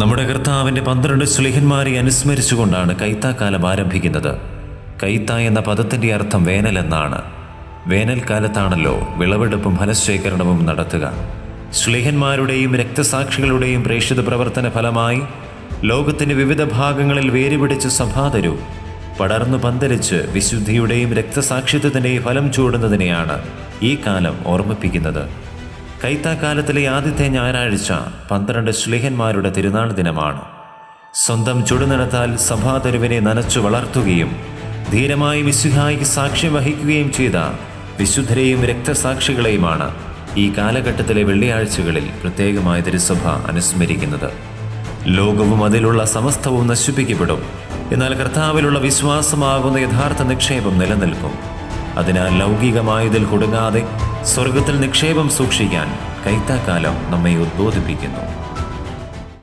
നമ്മുടെ കർത്താവിന്റെ പന്ത്രണ്ട് സ്ലിഹന്മാരെ അനുസ്മരിച്ചുകൊണ്ടാണ് കൈത്താക്കാലം ആരംഭിക്കുന്നത്. കൈത്ത എന്ന പദത്തിന്റെ അർത്ഥം വേനൽ എന്നാണ്. വേനൽക്കാലത്താണല്ലോ വിളവെടുപ്പും ഫലശേഖരണവും നടത്തുക. ശ്ലീഹന്മാരുടെയും രക്തസാക്ഷികളുടെയും പ്രേക്ഷിത പ്രവർത്തന ഫലമായി ലോകത്തിന്റെ വിവിധ ഭാഗങ്ങളിൽ വേരുപിടിച്ച സഭാതരു പടർന്നു പന്തലിച്ച് വിശുദ്ധിയുടെയും രക്തസാക്ഷിത്വത്തിന്റെയും ഫലം ചൂടുന്നതിനെയാണ് ഈ കാലം ഓർമ്മിപ്പിക്കുന്നത്. കൈത്താക്കാലത്തിലെ ആദ്യത്തെ ഞായറാഴ്ച പന്ത്രണ്ട് ശ്ലീഹന്മാരുടെ തിരുനാൾ ദിനമാണ്. സ്വന്തം ചുടുനിലത്താൽ സഭാതെരുവിനെ നനച്ചു വളർത്തുകയും ധീരമായി വിശുഹായിക്ക് സാക്ഷ്യം വഹിക്കുകയും ചെയ്ത വിശുദ്ധരെയും രക്തസാക്ഷികളെയുമാണ് ഈ കാലഘട്ടത്തിലെ വെള്ളിയാഴ്ചകളിൽ പ്രത്യേകമായ തിരുസഭ അനുസ്മരിക്കുന്നത്. ലോകവും അതിലുള്ള സമസ്തവും നശിപ്പിക്കപ്പെടും. എന്നാൽ കർത്താവിലുള്ള വിശ്വാസമാകുന്ന യഥാർത്ഥ നിക്ഷേപം നിലനിൽക്കും. അതിനാൽ ലൗകികമായതിൽ കുടുങ്ങാതെ സ്വർഗത്തിൽ നിക്ഷേപം സൂക്ഷിക്കാൻ കൈത്താക്കാലം നമ്മെ ഉദ്ബോധിപ്പിക്കുന്നു.